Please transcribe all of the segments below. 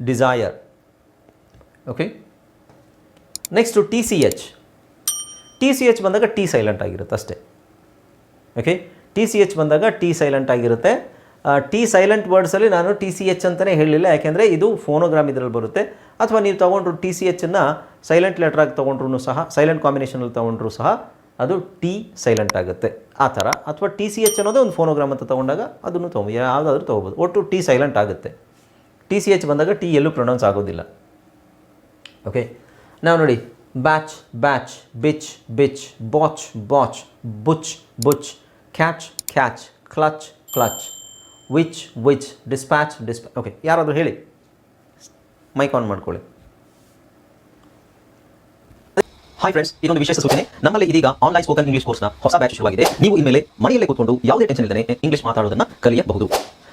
Desire okay next T C H T C H ಬಂದಾಗ T silent ಆಗಿರುತ್ತೆ ಅಷ್ಟೇ. Okay T C H ಬಂದಾಗ T silent ಆಗಿರುತ್ತೆ. T silent ವರ್ಡ್ಸಲ್ಲಿ ನಾನು ಟಿ ಸಿ ಎಚ್ ಅಂತಲೇ ಹೇಳಲಿಲ್ಲ, ಯಾಕೆಂದರೆ ಇದು ಫೋನೋಗ್ರಾಮ್ ಇದರಲ್ಲಿ ಬರುತ್ತೆ. ಅಥವಾ ನೀವು ತೊಗೊಂಡ್ರು ಟಿ ಸಿ ಎಚ್ಚನ್ನು ಸೈಲೆಂಟ್ ಲೆಟ್ರಾಗಿ ತೊಗೊಂಡ್ರು ಸಹ ಸೈಲೆಂಟ್ ಕಾಂಬಿನೇಷನಲ್ಲಿ ತೊಗೊಂಡ್ರು ಸಹ ಅದು ಟಿ ಸೈಲೆಂಟ್ ಆಗುತ್ತೆ. ಆ ಥರ. ಅಥವಾ ಟಿ ಸಿ ಎಚ್ ಅನ್ನೋದೇ ಒಂದು ಫೋನೋಗ್ರಾಮ್ ಅಂತ ತೊಗೊಂಡಾಗ ಅದನ್ನು ತೊಗೊ ಯಾವುದಾದ್ರೂ ತೊಗೋಬೋದು. ಒಟ್ಟು ಟಿ ಸೈಲೆಂಟ್ ಆಗುತ್ತೆ. ಟಿ ಸಿ ಎಚ್ ಬಂದಾಗ ಟಿ ಎಲ್ಲೂ ಪ್ರೊನೌನ್ಸ್ ಆಗೋದಿಲ್ಲ. ಓಕೆ ನಾವು ನೋಡಿ batch batch bitch bitch botch botch butch butch catch catch clutch clutch witch witch dispatch dispatch okay ಯಾರಾದರೂ ಹೇಳಿ. ಮೈಕ್ ಆನ್ ಮಾಡ್ಕೊಳ್ಳಿ. ಹಾಯ್ ಫ್ರೆಂಡ್ಸ್ ಇದೊಂದು ವಿಶೇಷ ಸೂಚನೆ. ನಮ್ಮಲ್ಲಿ ಇದೀಗ ಆನ್ಲೈನ್ ಸ್ಪೋಕನ್ ಇಂಗ್ಲಿಷ್ ಕೋರ್ಸ್ನ ಹೊಸ ಬ್ಯಾಚ್ ಶುರುವಾಗಿದೆ. ನೀವು ಇನ್ಮೇಲೆ ಮನೆಯಲ್ಲೇ ಕೂತ್ಕೊಂಡು ಯಾವುದೇ ಟೆನ್ಷನ್ ಇಲ್ಲದೆ ಇಂಗ್ಲಿಷ್ ಮಾತಾಡೋದನ್ನ ಕಲಿಯಬಹುದು.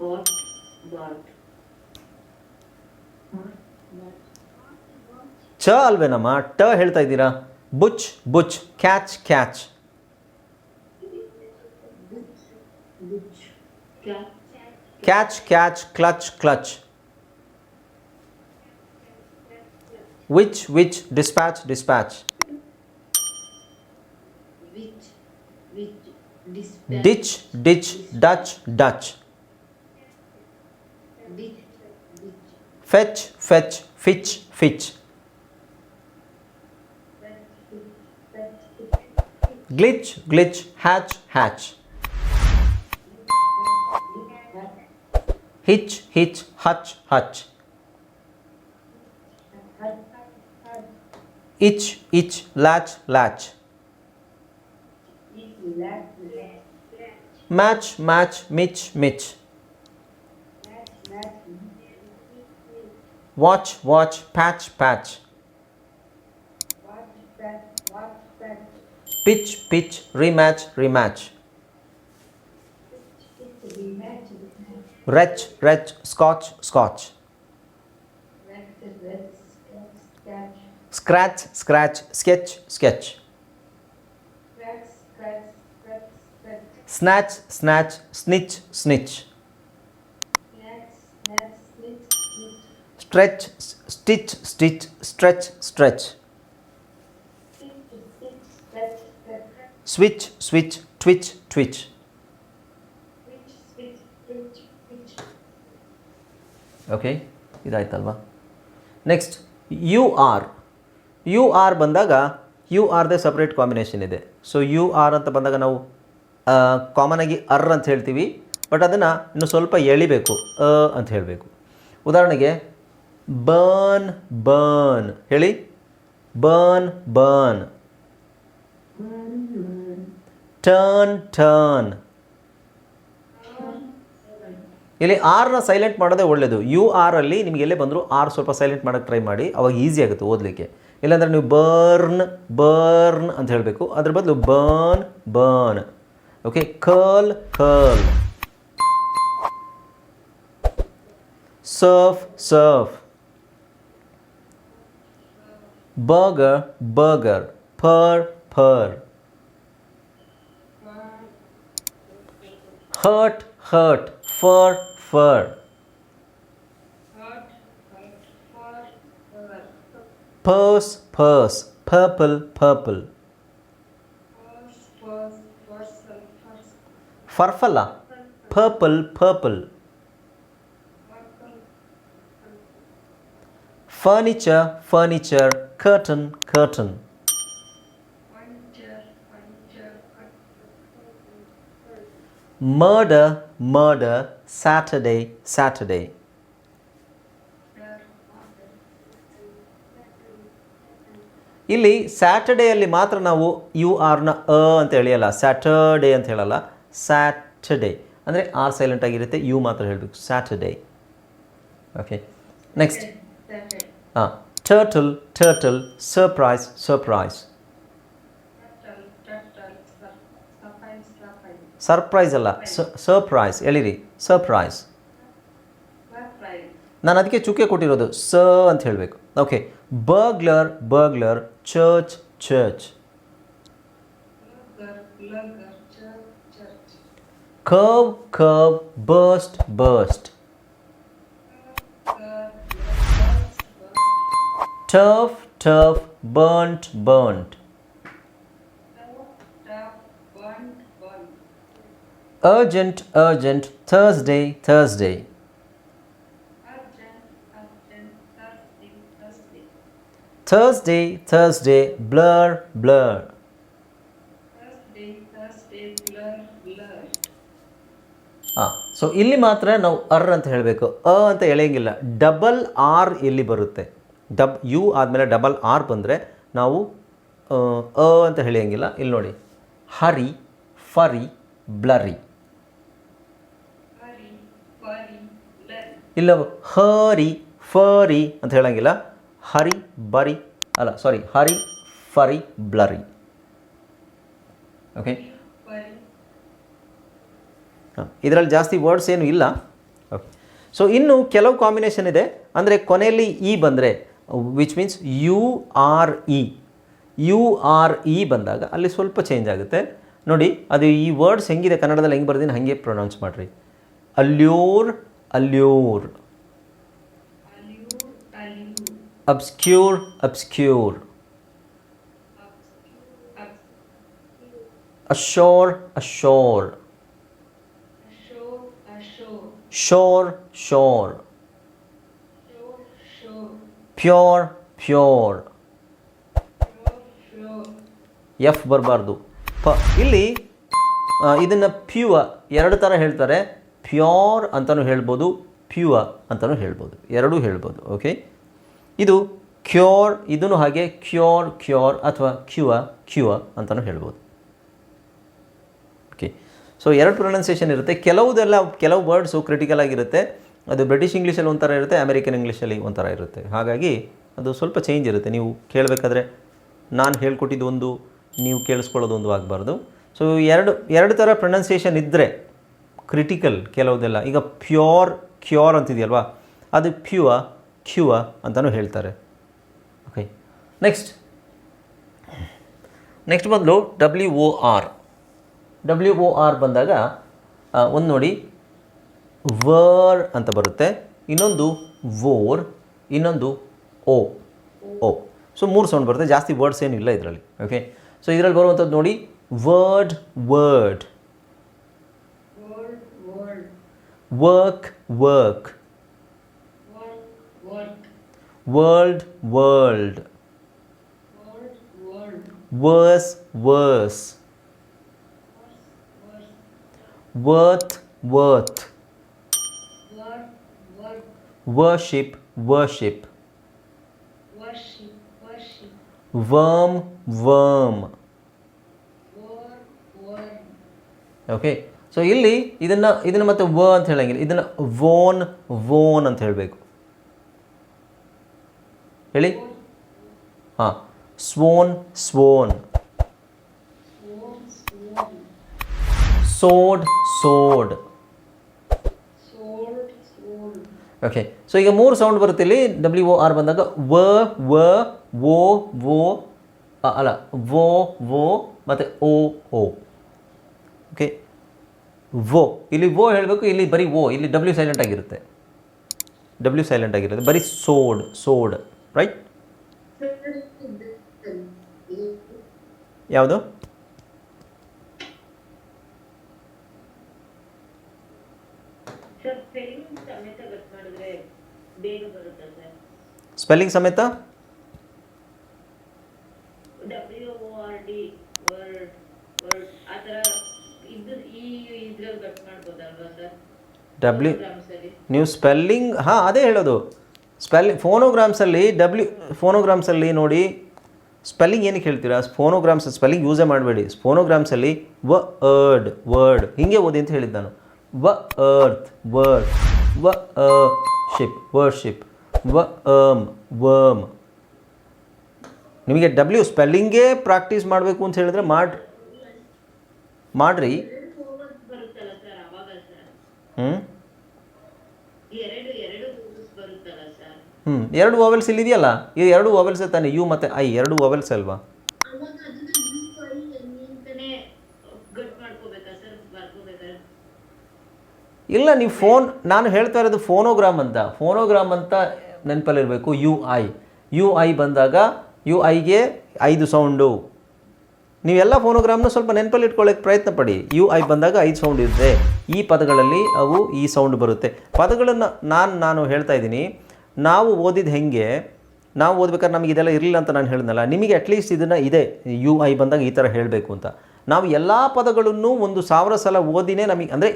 bot, bot. ಚ ಅಲ್ವೇನಮ್ಮ ಟ ಹೇಳ್ತಾ ಇದ್ದೀರಾ? Butch butch catch catch. Butch, cat, catch catch clutch clutch. Witch witch dispatch dispatch witch, witch, dispatch, ditch fetch fetch fitch fitch glitch glitch hatch hatch hitch hitch hutch hutch itch itch latch latch match match Mitch Mitch Watch, watch, patch, patch. Pitch, pitch, rematch, rematch. Wretch, wretch, scotch, scotch. Scratch, scratch, sketch, sketch. Snatch, snatch, snitch, snitch. Stretch, stitch stitch, stretch stretch. Switch switch, twitch twitch. Okay ಇದಾಯ್ತಲ್ವಾ? Next U R U R ಬಂದಾಗ U ಆರ್ದೇ separate combination ಇದೆ. So U R ಅಂತ ಬಂದಾಗ ನಾವು common ಆಗಿ ಅರ್ ಅಂತ ಹೇಳ್ತೀವಿ. But ಅದನ್ನು ಇನ್ನು ಸ್ವಲ್ಪ ಎಳಿಬೇಕು, ಅ, ಅಂತ ಹೇಳಬೇಕು. ಉದಾಹರಣೆಗೆ ಬರ್ನ್ ಬರ್ನ್ ಹೇಳಿ? ಬರ್ನ್ ಬರ್ನ್ ಟರ್ನ್ ಟರ್ನ್ ಇಲ್ಲಿ ಆರ್ನ ಸೈಲೆಂಟ್ ಮಾಡೋದೇ ಒಳ್ಳೆಯದು ಯು ಆರಲ್ಲಿ ನಿಮಗೆ ಎಲ್ಲೇ ಬಂದರೂ ಆರ್ ಸ್ವಲ್ಪ ಸೈಲೆಂಟ್ ಮಾಡೋಕ್ಕೆ ಟ್ರೈ ಮಾಡಿ. ಅವಾಗ ಈಸಿ ಆಗುತ್ತೆ ಓದಲಿಕ್ಕೆ. ಇಲ್ಲಾಂದರೆ ನೀವು ಬರ್ನ್ ಬರ್ನ್ ಅಂತ ಹೇಳಬೇಕು. ಅದ್ರ ಬದಲು burn burn okay curl curl surf surf burger, burger, purr, purr. Hurt, hurt, fur, fur. Purse, purse, purple, purple. Farfalla, purple, purple. Furniture, furniture, curtain curtain. Murder, murder, Saturday, Saturday. ಇಲ್ಲಿ ಸ್ಯಾಟರ್ಡೇಯಲ್ಲಿ ಮಾತ್ರ ನಾವು you ಆರ್ನ ಅ ಅಂತ ಹೇಳಿಯಲ್ಲ Saturday ಅಂತ ಹೇಳಲ್ಲ Saturday ಅಂದರೆ R silent ಆಗಿರುತ್ತೆ U ಮಾತ್ರ ಹೇಳಬೇಕು ಸ್ಯಾಟರ್ಡೇ ಓಕೆ ನೆಕ್ಸ್ಟ್. ಹಾಂ Turtle. Turtle. Surprise. Surprise. Surprise ಅಲ್ಲ ಸರ್ಪ್ರೈಸ್ ಎಳಿರಿ ಸರ್ಪ್ರೈಸ್ ನಾನು ಅದಕ್ಕೆ ಚುಕ್ಕೆ ಕೊಟ್ಟಿರೋದು, ಸ ಅಂತ ಹೇಳಬೇಕು okay burglar burglar church church. Curve curve burst burst Burst. Burst. Turf turf burnt burnt Tough. Tough. Burnt. Burnt. Urgent urgent Thursday Thursday Urgent. Urgent. Thirsty. Thirsty. Thursday Thursday blur blur Thursday. Thursday. Blur. Blur. ಹಾಂ so ಇಲ್ಲಿ ಮಾತ್ರ ನಾವು ಅರ್ ಅಂತ ಹೇಳಬೇಕು ಅ ಅಂತ ಎಳೆಯಂಗಿಲ್ಲ double R ಇಲ್ಲಿ ಬರುತ್ತೆ W ಆದಮೇಲೆ ಡಬಲ್ ಆರ್ ಬಂದರೆ ನಾವು ಅ ಅಂತ ಹೇಳಿಯಂಗಿಲ್ಲ ಇಲ್ಲಿ ನೋಡಿ. Hurry furry blurry. ಇಲ್ಲ ಹರಿ ಫರಿ ಅಂತ ಹೇಳಂಗಿಲ್ಲ. ಹರಿ ಬರಿ ಅಲ್ಲ ಸಾರಿ ಹರಿ ಫರಿ ಬ್ಲರಿ. ಓಕೆ. ಇದರಲ್ಲಿ ಜಾಸ್ತಿ ವರ್ಡ್ಸ್ ಏನು ಇಲ್ಲ. ಓಕೆ ಸೊ ಇನ್ನು ಕೆಲವು ಕಾಂಬಿನೇಷನ್ ಇದೆ. ಅಂದರೆ ಕೊನೆಯಲ್ಲಿ ಇ ಬಂದರೆ which means U R E U R E ಬಂದಾಗ ಅಲ್ಲಿ ಸ್ವಲ್ಪ ಚೇಂಜ್ ಆಗುತ್ತೆ. ನೋಡಿ ಅದು ಈ ವರ್ಡ್ಸ್ ಹೆಂಗಿದೆ? ಕನ್ನಡದಲ್ಲಿ ಹೆಂಗೆ ಬರ್ದಿನಿ? ಹಾಗೆ ಪ್ರೊನೌನ್ಸ್ ಮಾಡಿರಿ. Allure allure. Obscure obscure ashore ashore. Shore shore. Pure pure. F ಬರಬಾರ್ದು. ಪ, ಇಲ್ಲಿ ಇದನ್ನು ಪ್ಯೂವ ಎರಡು ಥರ ಹೇಳ್ತಾರೆ. ಪ್ಯೂರ್ ಅಂತಲೂ ಹೇಳ್ಬೋದು ಪ್ಯೂವ ಅಂತಲೂ ಹೇಳ್ಬೋದು. ಎರಡೂ ಹೇಳ್ಬೋದು ಓಕೆ ಇದು ಕ್ಯೂರ್ ಇದನ್ನು ಹಾಗೆ ಕ್ಯೂರ್ ಕ್ಯೂರ್ ಅಥವಾ ಕ್ಯೂವ ಕ್ಯೂವ ಅಂತಲೂ ಹೇಳ್ಬೋದು. ಓಕೆ ಸೊ ಎರಡು ಪ್ರೊನೌನ್ಸಿಯೇಷನ್ ಇರುತ್ತೆ. ಕೆಲವುದೆಲ್ಲ, ಕೆಲವು ವರ್ಡ್ಸು ಕ್ರಿಟಿಕಲ್ ಆಗಿರುತ್ತೆ. ಅದು ಬ್ರಿಟಿಷ್ ಇಂಗ್ಲೀಷಲ್ಲಿ ಒಂಥರ ಇರುತ್ತೆ, ಅಮೆರಿಕನ್ ಇಂಗ್ಲೀಷಲ್ಲಿ ಒಂಥರ ಇರುತ್ತೆ. ಹಾಗಾಗಿ ಅದು ಸ್ವಲ್ಪ ಚೇಂಜ್ ಇರುತ್ತೆ. ನೀವು ಕೇಳಬೇಕಾದ್ರೆ ನಾನು ಹೇಳ್ಕೊಟ್ಟಿದ್ದು ಒಂದು, ನೀವು ಕೇಳಿಸ್ಕೊಳ್ಳೋದು ಒಂದು ಆಗಬಾರ್ದು. ಸೊ ಎರಡು ಎರಡು ಥರ ಪ್ರೊನೌನ್ಸಿಯೇಷನ್ ಇದ್ದರೆ ಕ್ರಿಟಿಕಲ್ ಕೆಲವುದೆಲ್ಲ. ಈಗ ಪ್ಯೂರ್ ಕ್ಯೂರ್ ಅಂತಿದೆಯಲ್ವಾ? ಅದು ಪ್ಯೂವ ಕ್ಯೂವ ಅಂತಲೂ ಹೇಳ್ತಾರೆ. ಓಕೆ ನೆಕ್ಸ್ಟ್ ನೆಕ್ಸ್ಟ್ ಬಂದು W O R W O R ಬಂದಾಗ ಒಂದು ನೋಡಿ. ವರ್ ಅಂತ ಬರುತ್ತೆ ಇನ್ನೊಂದು ವೋರ್, ಇನ್ನೊಂದು ಓ ಓ ಸೊ ಮೂರು ಸೌಂಡ್ ಬರುತ್ತೆ ಜಾಸ್ತಿ ವರ್ಡ್ಸ್ ಏನಿಲ್ಲ ಇದರಲ್ಲಿ ಓಕೆ ಸೊ ಇದರಲ್ಲಿ ಬರುವಂಥದ್ದು ನೋಡಿ, word word. Work work. World world. Worse worse. Worth worth. Word. Worship worship Worship. Worship. Worm worm Word. Word. Okay so ಇಲ್ಲಿ ಇದನ್ನು ಇದನ್ನು ಮತ್ತೆ ವ ಅಂತ ಹೇಳಂಗಿಲ್ಲ ಇದನ್ನು ವೋನ್ ವೋನ್ ಅಂತ ಹೇಳಬೇಕು ಹೇಳಿ ಹಾಂ sworn sworn Sworn. Sworn. Sword sword okay so ಈಗ ಮೂರು ಸೌಂಡ್ ಬರುತ್ತೆ ಇಲ್ಲಿ ಡಬ್ಲ್ಯೂ ಒ ಆರ್ ಬಂದಾಗ ವ ವ ವೋ ವೋ ಅ, ಅಲ್ಲ ವೋ ವೋ ಮತ್ತು ಓ ಓ ಓಕೆ ವೋ ಇಲ್ಲಿ ವೋ ಹೇಳಬೇಕು ಇಲ್ಲಿ ಬರೀ ವೋ ಇಲ್ಲಿ ಡಬ್ಲ್ಯೂ ಸೈಲೆಂಟ್ ಆಗಿರುತ್ತೆ ಡಬ್ಲ್ಯೂ ಸೈಲೆಂಟ್ ಆಗಿರುತ್ತೆ ಬರೀ ಸೋಡ್ ಸೋಡ್ ರೈಟ್ ಯಾವುದು ಸರ್ ಸ್ಪೆಲ್ಲಿಂಗ್ ಸಮೇತ ಕಟ್ ಮಾಡಿದ್ರೆ ಬೇಗ ಬರುತ್ತಾ ಸರ್ ಸ್ಪೆಲ್ಲಿಂಗ್ ಸಮೇತ W O R D word word ಆ ಥರ ಇದು ಈ ಇದ್ರಲ್ಲಿ ಕಟ್ ಮಾಡ್ಬೋದಲ್ವಾ ಸರ್? ಡಬ್ಲ್ಯೂ ಗ್ರಾಮ್ಸಲ್ಲಿ ನೀವು ಸ್ಪೆಲ್ಲಿಂಗ್ ಹಾಂ ಅದೇ ಹೇಳೋದು. ಸ್ಪೆಲ್ಲಿಂಗ್ ಫೋನೋಗ್ರಾಮ್ಸಲ್ಲಿ ಡಬ್ಲ್ಯೂ ಫೋನೋಗ್ರಾಮ್ಸಲ್ಲಿ ನೋಡಿ ಸ್ಪೆಲ್ಲಿಂಗ್ ಏನಕ್ಕೆ ಹೇಳ್ತೀರಾ? ಫೋನೋಗ್ರಾಮ್ಸ್ ಸ್ಪೆಲ್ಲಿಂಗ್ ಯೂಸೇ ಮಾಡಬೇಡಿ. ಫೋನೋಗ್ರಾಮ್ಸಲ್ಲಿ ವ ಅರ್ಡ್ ವರ್ಡ್ ಹಿಂಗೆ ಓದಿ ಅಂತ ಹೇಳಿದ್ದು ನಾನು. ವ ಅರ್ಥ್ ವರ್ಡ್ ವ ಅ ಶಿಪ್ ವರ್ಷಿಪ್ ವ ಅಮ್ ವಮ್. ನಿಮಗೆ ಡಬ್ಲ್ಯೂ ಸ್ಪೆಲ್ಲಿಂಗೇ ಪ್ರಾಕ್ಟೀಸ್ ಮಾಡಬೇಕು ಅಂತ ಹೇಳಿದ್ರೆ ಮಾಡಿ, ಮಾಡಿರಿ. ಹ್ಞೂ ಹ್ಞೂ ಎರಡು ವಾವೆಲ್ಸ್ ಇಲ್ಲಿದೆಯಲ್ಲ? ಈ ಎರಡು ಓವೆಲ್ಸ್ ತಾನೆ, ಯು ಮತ್ತು ಐ, ಎರಡು ಓವೆಲ್ಸ್ ಅಲ್ವಾ? ಇಲ್ಲ, ನೀವು ಫೋನ್ ನಾನು ಹೇಳ್ತಾ ಇರೋದು ಫೋನೋಗ್ರಾಮ್ ಅಂತ. ಫೋನೋಗ್ರಾಮ್ ಅಂತ ನೆನಪಲ್ಲಿರಬೇಕು, ಯು ಐ. ಯು ಐ ಬಂದಾಗ, ಯು ಐಗೆ ಐದು ಸೌಂಡು. ನೀವೆಲ್ಲ ಫೋನೋಗ್ರಾಮ್ನ ಸ್ವಲ್ಪ ನೆನಪಲ್ಲಿ ಇಟ್ಕೊಳ್ಳೋಕ್ಕೆ ಪ್ರಯತ್ನ ಪಡಿ ಯು ಐ ಬಂದಾಗ ಐದು ಸೌಂಡ್ ಇರುತ್ತೆ. ಈ ಪದಗಳಲ್ಲಿ ಅವು ಈ ಸೌಂಡ್ ಬರುತ್ತೆ. ಪದಗಳನ್ನು ನಾನು ನಾನು ಹೇಳ್ತಾ ಇದ್ದೀನಿ. ನಾವು ಓದಿದ ಹೆಂಗೆ, ನಾವು ಓದ್ಬೇಕಾದ್ರೆ ನಮಗೆ ಇದೆಲ್ಲ ಇರಲಿಲ್ಲ ಅಂತ ನಾನು ಹೇಳಿದ್ನಲ್ಲ, ನಿಮಗೆ ಅಟ್ಲೀಸ್ಟ್ ಇದನ್ನು ಇದೆ. ಯು ಐ ಬಂದಾಗ ಈ ಥರ ಹೇಳಬೇಕು ಅಂತ. ನಾವು ಎಲ್ಲ ಪದಗಳನ್ನು ಒಂದು ಸಾವಿರ ಸಲ ಓದಿನೇ ನಮಗೆ, ಅಂದರೆ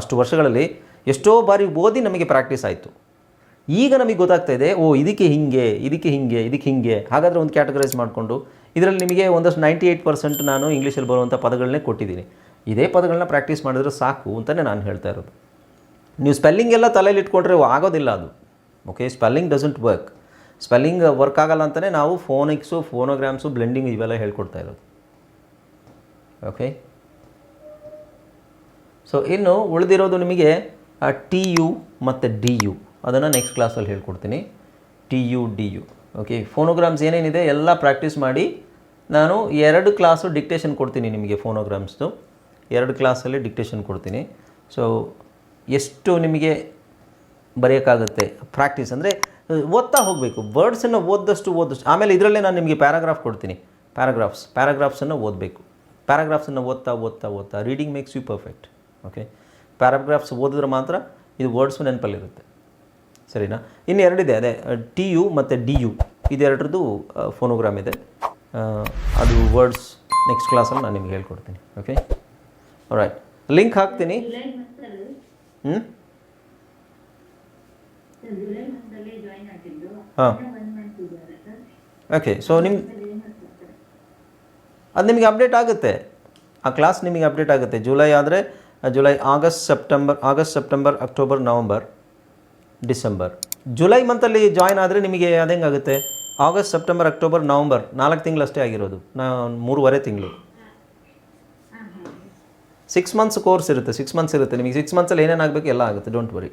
ಅಷ್ಟು ವರ್ಷಗಳಲ್ಲಿ ಎಷ್ಟೋ ಬಾರಿ ಓದಿ ನಮಗೆ ಪ್ರಾಕ್ಟೀಸ್ ಆಯಿತು. ಈಗ ನಮಗೆ ಗೊತ್ತಾಗ್ತಾ ಇದೆ, ಓ, ಇದಕ್ಕೆ ಹಿಂಗೆ ಇದಕ್ಕೆ ಹಿಂಗೆ ಇದಕ್ಕೆ ಹಿಂಗೆ, ಹಾಗಾದರೆ ಒಂದು ಕ್ಯಾಟಗರೈಸ್ ಮಾಡಿಕೊಂಡು ಇದರಲ್ಲಿ ನಿಮಗೆ ಒಂದಷ್ಟು ನೈಂಟಿ ಏಯ್ಟ್ ಪರ್ಸೆಂಟ್ ನಾನು ಇಂಗ್ಲೀಷಲ್ಲಿ ಬರುವಂಥ ಪದಗಳನ್ನೇ ಕೊಟ್ಟಿದ್ದೀನಿ. ಇದೇ ಪದಗಳನ್ನ ಪ್ರಾಕ್ಟೀಸ್ ಮಾಡಿದ್ರೆ ಸಾಕು ಅಂತಲೇ ನಾನು ಹೇಳ್ತಾ ಇರೋದು. ನೀವು ಸ್ಪೆಲ್ಲಿಂಗ್ ಎಲ್ಲ ತಲೆಯಲ್ಲಿ ಇಟ್ಕೊಂಡ್ರೆ ಆಗೋದಿಲ್ಲ ಅದು. Okay spelling doesn't work spelling work ಆಗಲ್ಲ ಅಂತಲೇ ನಾವು ಫೋನಿಕ್ಸು ಫೋನೋಗ್ರಾಮ್ಸು ಬ್ಲೆಂಡಿಂಗ್ ಇವೆಲ್ಲ ಹೇಳ್ಕೊಡ್ತಾ ಇರೋದು. ಓಕೆ ಸೊ ಇನ್ನು ಉಳಿದಿರೋದು ನಿಮಗೆ ಟಿ ಯು ಮತ್ತು ಡಿ ಯು ಅದನ್ನು ನೆಕ್ಸ್ಟ್ ಕ್ಲಾಸಲ್ಲಿ ಹೇಳ್ಕೊಡ್ತೀನಿ. T U D U okay phonograms ಏನೇನಿದೆ ಎಲ್ಲ ಪ್ರಾಕ್ಟೀಸ್ ಮಾಡಿ ನಾನು ಎರಡು ಕ್ಲಾಸು ಡಿಕ್ಟೇಷನ್ ಕೊಡ್ತೀನಿ ನಿಮಗೆ ಫೋನೋಗ್ರಾಮ್ಸ್ದು ಎರಡು ಕ್ಲಾಸಲ್ಲಿ ಡಿಕ್ಟೇಷನ್ ಕೊಡ್ತೀನಿ. ಸೊ ಎಷ್ಟು ನಿಮಗೆ ಬರೆಯೋಕ್ಕಾಗುತ್ತೆ? ಪ್ರಾಕ್ಟೀಸ್ ಅಂದರೆ, ಓದ್ತಾ ಹೋಗಬೇಕು. ವರ್ಡ್ಸನ್ನು ಓದ್ದಷ್ಟು ಓದಷ್ಟು ಆಮೇಲೆ ಇದರಲ್ಲೇ ನಾನು ನಿಮಗೆ ಪ್ಯಾರಾಗ್ರಾಫ್ ಕೊಡ್ತೀನಿ. ಪ್ಯಾರಾಗ್ರಾಫ್ಸ್ ಪ್ಯಾರಾಗ್ರಾಫ್ಸನ್ನು ಓದಬೇಕು. ಪ್ಯಾರಾಗ್ರಾಫ್ಸನ್ನು ಓದ್ತಾ ಓದ್ತಾ ಓದ್ತಾ reading makes you perfect okay paragraphs ಓದಿದ್ರೆ ಮಾತ್ರ ಇದು ವರ್ಡ್ಸು ನೆನಪಲ್ಲಿರುತ್ತೆ. ಸರಿನಾ? ಇನ್ನು ಎರಡಿದೆ, ಅದೇ ಟಿ ಯು ಮತ್ತು ಡಿ ಯು. ಇದೆರಡರದ್ದು ಫೋನೋಗ್ರಾಮ್ ಇದೆ. ಅದು ವರ್ಡ್ಸ್ ನೆಕ್ಸ್ಟ್ ಕ್ಲಾಸಲ್ಲಿ ನಾನು ನಿಮ್ಗೆ ಹೇಳ್ಕೊಡ್ತೀನಿ ಓಕೆ ರೈಟ್ ಲಿಂಕ್ ಹಾಕ್ತೀನಿ. ಹ್ಞೂ ಹಾಂ. ಓಕೆ ಸೊ ನಿಮ್ಮ ಅದು ನಿಮಗೆ ಅಪ್ಡೇಟ್ ಆಗುತ್ತೆ. ಆ ಕ್ಲಾಸ್ ನಿಮಗೆ ಅಪ್ಡೇಟ್ ಆಗುತ್ತೆ. ಜುಲೈ ಆದರೆ, July, August, September August, September, October, November. December. July ಮಂತಲ್ಲಿ join ಆದರೆ ನಿಮಗೆ ಅದೇಂಗಾಗುತ್ತೆ ಆಗಸ್ಟ್, ಸೆಪ್ಟೆಂಬರ್, ಅಕ್ಟೋಬರ್, ನವಂಬರ್ ನಾಲ್ಕು ತಿಂಗಳಷ್ಟೇ ಆಗಿರೋದು. ನಾ ಮೂರುವರೆ ತಿಂಗಳು. ಸಿಕ್ಸ್ ಮಂತ್ಸ್ ಕೋರ್ಸ್ ಇರುತ್ತೆ ಸಿಕ್ಸ್ ಮಂತ್ಸ್ ಇರುತ್ತೆ. ನಿಮಗೆ ಸಿಕ್ಸ್ ಮಂತ್ಸಲ್ಲಿ ಏನೇನು ಆಗಬೇಕು ಎಲ್ಲ ಆಗುತ್ತೆ ಡೋಂಟ್ ವರಿ